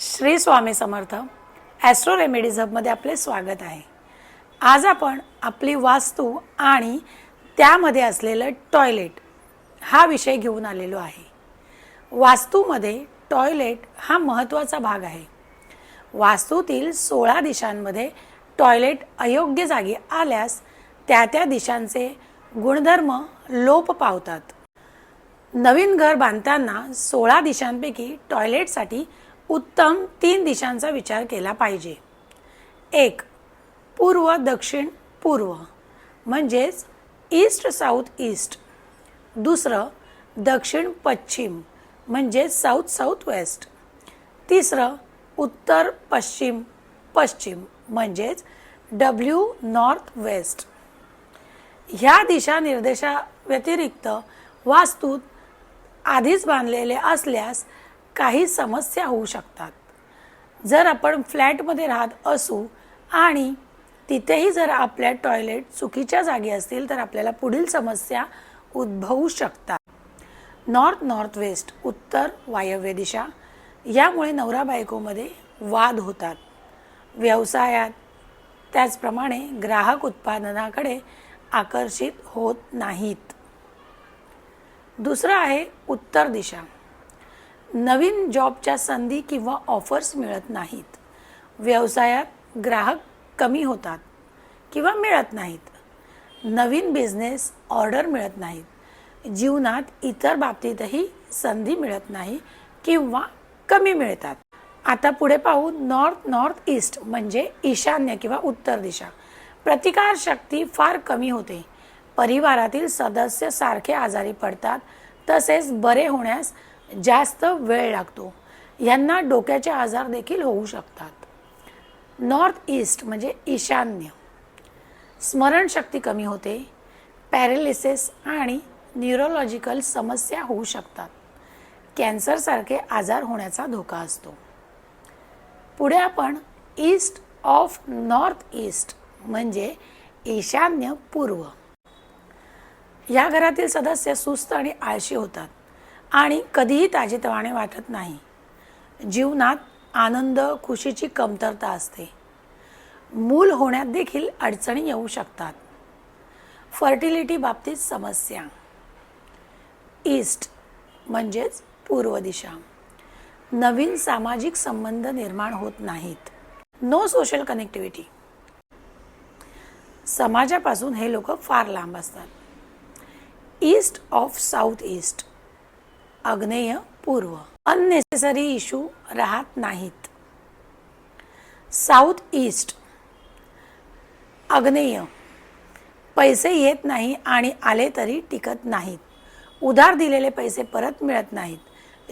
Shri Swami Samarth astro remedies हबमध्ये आपले स्वागत आहे. आज आपण आपली वास्तू आणि त्यामध्ये असलेलं टॉयलेट हा विषय घेऊन आलेलो आहे. वास्तूमध्ये टॉयलेट हा महत्त्वाचा भाग आहे. वास्तूतील सोळा दिशांमध्ये टॉयलेट अयोग्य जागी आल्यास त्या त्या दिशांचे गुणधर्म लोप पावतात. नवीन घर बांधताना सोळा दिशांपैकी टॉयलेटसाठी उत्तम तीन दिशांचा विचार केला पाहिजे. एक पूर्व दक्षिण पूर्व म्हणजेच ईस्ट साऊथ ईस्ट दुसरं दक्षिण पश्चिम म्हणजेच साऊथ साऊथ वेस्ट तिसरं उत्तर पश्चिम पश्चिम म्हणजेच डब्ल्यू नॉर्थ वेस्ट ह्या दिशानिर्देशाव्यतिरिक्त व्यतिरिक्त वास्तूत आधीच बांधलेले असल्यास काही समस्या होऊ शकतात. जर आपण फ्लॅटमध्ये राहत असू आणि तिथेही जर आपल्या टॉयलेट चुकीच्या जागी असतील तर आपल्याला पुढील समस्या उद्भवू शकतात. नॉर्थ नॉर्थ वेस्ट उत्तर वायव्य दिशा यामुळे नवरा बायकोमध्ये वाद होतात. व्यवसायात त्याचप्रमाणे ग्राहक उत्पादनाकडे आकर्षित होत नाहीत. दुसरं आहे उत्तर दिशा. नवीन जॉबच्या संधी किंवा ऑफर्स मिळत नाहीत. व्यवसायात ग्राहक कमी होतात किंवा मिळत नाहीत. नवीन बिझनेस ऑर्डर मिळत नाहीत. जीवनात इतर बाबतीतही संधी मिळत नाही किंवा कमी मिळतात. आता पुढे पाहू नॉर्थ नॉर्थ ईस्ट म्हणजे ईशान्य किंवा उत्तर दिशा. प्रतिकारशक्ती फार कमी होते. परिवारातील सदस्य सारखे आजारी पडतात. तसेच बरे होण्यास जास्त वेळ लागतो. यांना डोक्याचे आजार देखील होऊ शकतात. नॉर्थ ईस्ट म्हणजे ईशान्य. स्मरणशक्ती कमी होते. पॅरेलिसिस आणि न्यूरोलॉजिकल समस्या होऊ शकतात. कॅन्सरसारखे आजार होण्याचा धोका असतो. पुढे आपण ईस्ट ऑफ नॉर्थ ईस्ट म्हणजे ईशान्य पूर्व. या घरातील सदस्य सुस्त आणि आळशी होतात. आणि कधीही ताजेतवाने वाटत नाही. जीवनात आनंद खुशीची कमतरता असते. मूल होण्यात देखील अडचणी येऊ शकतात. फर्टिलिटी बाबतीत समस्या. ईस्ट म्हणजेच पूर्व दिशा. नवीन सामाजिक संबंध निर्माण होत नाहीत. No social connectivity. समाजापासून हे लोक फार लांब असतात. East of south east. आग्नेय पूर्व. अननेसेसरी इशू राहत नाहीत. साऊथ ईस्ट आग्नेय पैसे येत नाही आणि आले तरी टिकत नाहीत. उधार दिलेले पैसे परत मिळत नाहीत.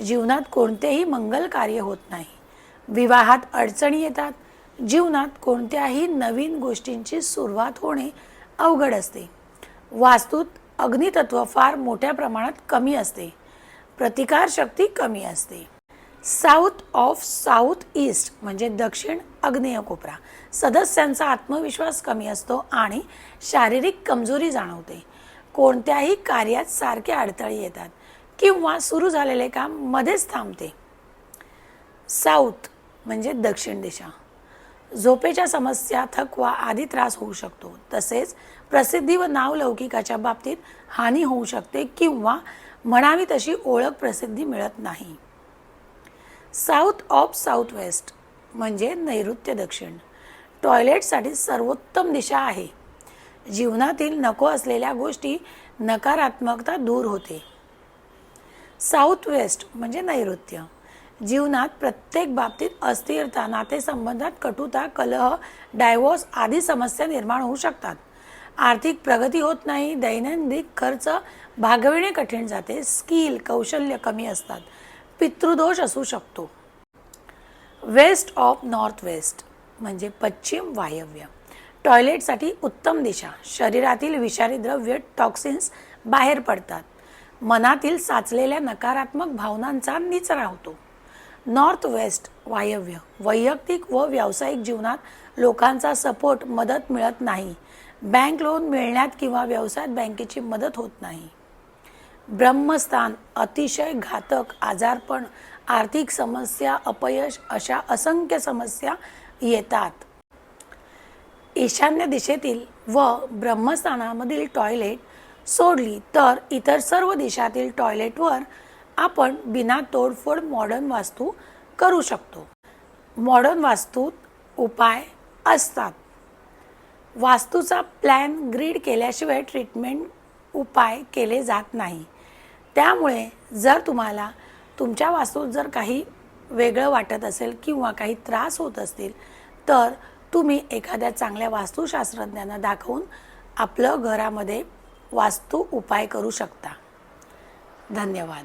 जीवनात कोणतेही मंगल कार्य होत नाही. विवाहात अडचणी येतात. जीवनात कोणत्याही नवीन गोष्टींची सुरुवात होणे अवघड असते. वास्तूत अग्नितत्व फार मोठ्या प्रमाणात कमी असते. प्रतिकारशक्ती कमी असते. साऊथ ऑफ साऊथ ईस्ट म्हणजे दक्षिण आग्नेय कोपरा. सदस्यांचा आत्मविश्वास कमी असतो आणि शारीरिक कमजोरी जाणवते. कोणत्याही कार्यात सारखे अडथळे येतात किंवा सुरू झालेले काम मध्येच थांबते. साऊथ म्हणजे दक्षिण दिशा. झोपेच्या समस्या थकवा आदी त्रास होऊ शकतो. तसेच प्रसिद्धी व नावलौकिकाच्या बाबतीत हानी होऊ शकते किंवा म्हणावी तशी ओळख प्रसिद्धी मिळत नाही. साऊथ ऑफ साऊथ वेस्ट म्हणजे नैऋत्य दक्षिण. टॉयलेटसाठी सर्वोत्तम दिशा आहे. जीवनातील नको असलेल्या गोष्टी नकारात्मकता दूर होते. साऊथ वेस्ट म्हणजे नैऋत्य. जीवनात प्रत्येक बाबतीत अस्थिरता नातेसंबंधात कटुता कलह डायव्होर्स आदी समस्या निर्माण होऊ शकतात. आर्थिक प्रगती होत नाही दैनंदिन खर्च भागविणे कठीण जाते स्किल कौशल्य कमी असतात पितृदोष असू शकतो. वेस्ट ऑफ नॉर्थ वेस्ट म्हणजे पश्चिम वायव्य. टॉयलेटसाठी उत्तम दिशा. शरीरातील विषारी द्रव्य टॉक्सिन्स बाहेर पडतात. मनातील साचलेल्या नकारात्मक भावनांचा निचरा होतो. नॉर्थ वेस्ट वायव्य वैयक्तिक व व्यावसायिक जीवनात लोकांचा सपोर्ट मदत मिळत नाही. बँक लोन मिळण्यात किंवा व्यवसायात बँकेची मदत होत नाही. ब्रह्मस्थान अतिशय घातक आजारपण आर्थिक समस्या अपयश अशा असंख्य समस्या येतात. ईशान्य दिशेतील व ब्रह्मस्थानामधील टॉयलेट सोडली तर इतर सर्व दिशातील टॉयलेटवर आपण बिना तोडफोड मॉडर्न वास्तू करू शकतो. मॉडर्न वास्तूत उपाय असतात. वास्तूचा प्लॅन ग्रीड केल्याशिवाय ट्रीटमेंट उपाय केले जात नाही. त्यामुळे जर तुम्हाला तुमच्या वास्तूत जर काही वेगळं वाटत असेल किंवा काही त्रास होत असतील तर तुम्ही एखाद्या चांगल्या वास्तुशास्त्रज्ञांना दाखवून आपलं घरामध्ये वास्तू उपाय करू शकता. धन्यवाद.